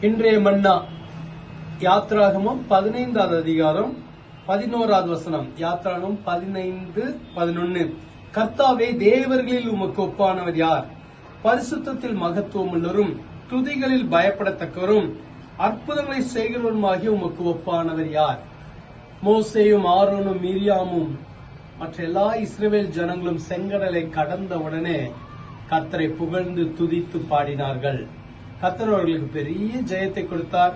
இன்றைய மன்னா யாத்ராகமம் பதினைந்தாவது அதிகாரம் பதினோராவது வசனம். யாத்ராகமம் பதினைந்து பதினொன்னு. கர்த்தாவே தேவர்களில் உமக்கு ஒப்பானவர் யார்? பரிசுத்தத்தில் மகத்துவம் உள்ளரும் துதிகளில் பயப்படத்தக்கவரும் அற்புதங்களை செய்கிறவருமாகி உமக்கு ஒப்பானவர் யார்? மோசேயும் ஆரோனும் மீரியாமும் மற்ற எல்லா இஸ்ரேல் ஜனங்களும் செங்கடலை கடந்த உடனே கத்தரை புகழ்ந்து துதித்து பாடினார்கள். கத்தர் அவர்களுக்கு பெரிய ஜெயத்தை கொடுத்தார்.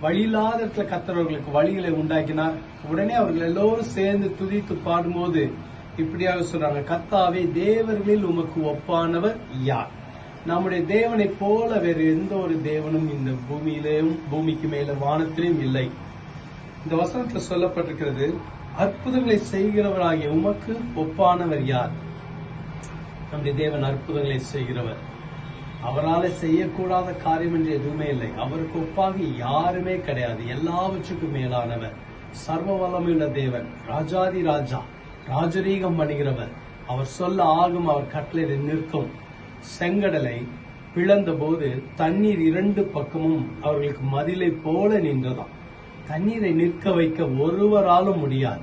வழியில்லாத இடத்துல கத்தர் அவர்களுக்கு வழிகளை உண்டாக்கினார். உடனே அவர்கள் எல்லோரும் சேர்ந்து துதித்து பாடும்போது இப்படியாக சொல்றாங்க கத்தாவே தேவர்களில் உமக்கு ஒப்பானவர் யார்? நம்முடைய தேவனை போல வேறு எந்த ஒரு தேவனும் இந்த பூமியிலேயும் பூமிக்கு மேல வானத்திலும் இல்லை. இந்த வசனத்துல சொல்லப்பட்டிருக்கிறது அற்புதங்களை செய்கிறவராகிய உமக்கு ஒப்பானவர் யார்? நம்முடைய தேவன் அற்புதங்களை செய்கிறவர். அவரால செய்யக்கூடாத காரியம் என்று எதுவுமே இல்லை. அவருக்கு ஒப்பாக யாருமே கிடையாது. எல்லாவற்றுக்கும் மேலானவர் சர்வ வல்லமையுள்ள தேவன் ராஜாதி ராஜா ராஜரீகம் பண்ணுகிறவர் அவர் சொல்ல ஆகும் அவர் கட்டளை நிற்கும். செங்கடலை பிளந்த போது தண்ணீர் இரண்டு பக்கமும் அவர்களுக்கு மதிலை போல நின்றதாம். தண்ணீரை நிற்க வைக்க ஒருவராலும் முடியாது.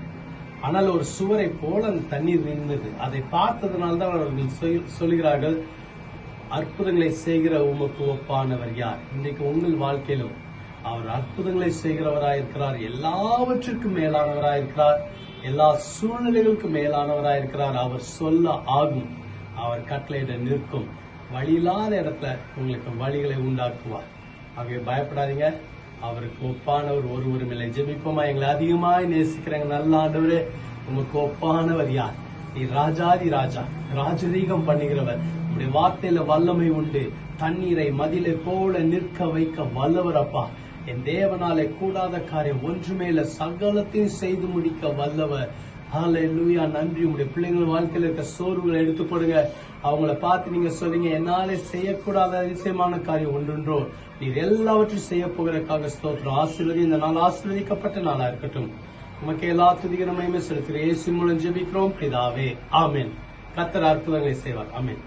ஆனால் ஒரு சுவரை போல அந்த தண்ணீர் நின்றது. அதை பார்த்ததுனால தான் அவர்கள் சொல்- சொல்கிறார்கள் அற்புதங்களை செய்கிற உமக்கு ஒப்பானவர் யார்? இன்றைக்கு உங்கள் வாழ்க்கையிலும் அவர் அற்புதங்களை செய்கிறவராயிருக்கிறார். எல்லாவற்றிற்கும் மேலானவராயிருக்கிறார். எல்லா சூழ்நிலைகளுக்கும் மேலானவராயிருக்கிறார். அவர் சொல்ல ஆகும். அவர் கட்டளையிட நிற்கும். வழியில்லாத இடத்துல உங்களுக்கு வழிகளை உண்டாக்குவார். ஆகவே பயப்படாதீங்க. அவருக்கு ஒப்பானவர் ஒருவரும் இல்லை. ஜெபிப்போமா? எங்களை அதிகமாய் நேசிக்கிறாங்க. நல்ல ஆண்டவரே உமக்கு ஒப்பானவர் யார்? நீ ராஜாதி ராஜா ராஜரீகம் பண்ணுகிறவர் உடைய வார்த்தையில வல்லமை உண்டு. தண்ணீரை மதிலை போல நிற்க வைக்க வல்லவர் அப்பா. என் தேவனாலே கூடாத காரியம் ஒன்றுமேல சகலத்தையும் செய்து முடிக்க வல்லவர். லூயா நன்றி. உங்களுடைய பிள்ளைங்கள் வாழ்க்கையில இருக்க சோர்வுகளை எடுத்து போடுங்க அவங்கள பார்த்து நீங்க சொல்லுங்க என்னாலே செய்யக்கூடாத அதிசயமான காரியம் ஒன்றுன்றோ நீர் எல்லாவற்றையும் செய்ய போகிறதுக்காக ஸ்தோத்திரம். ஆசீர்வதி இந்த நாள் ஆசீர்வதிக்கப்பட்ட நாளா இருக்கட்டும். உமக்கு எல்லா துதிகரமையுமே செலுத்துகிறேன் இயேசு மூலம் ஜெபிக்கிறோம். பிதாவே ஆமேன். கத்தர் அற்புதங்களை செய்வார். ஆமென்.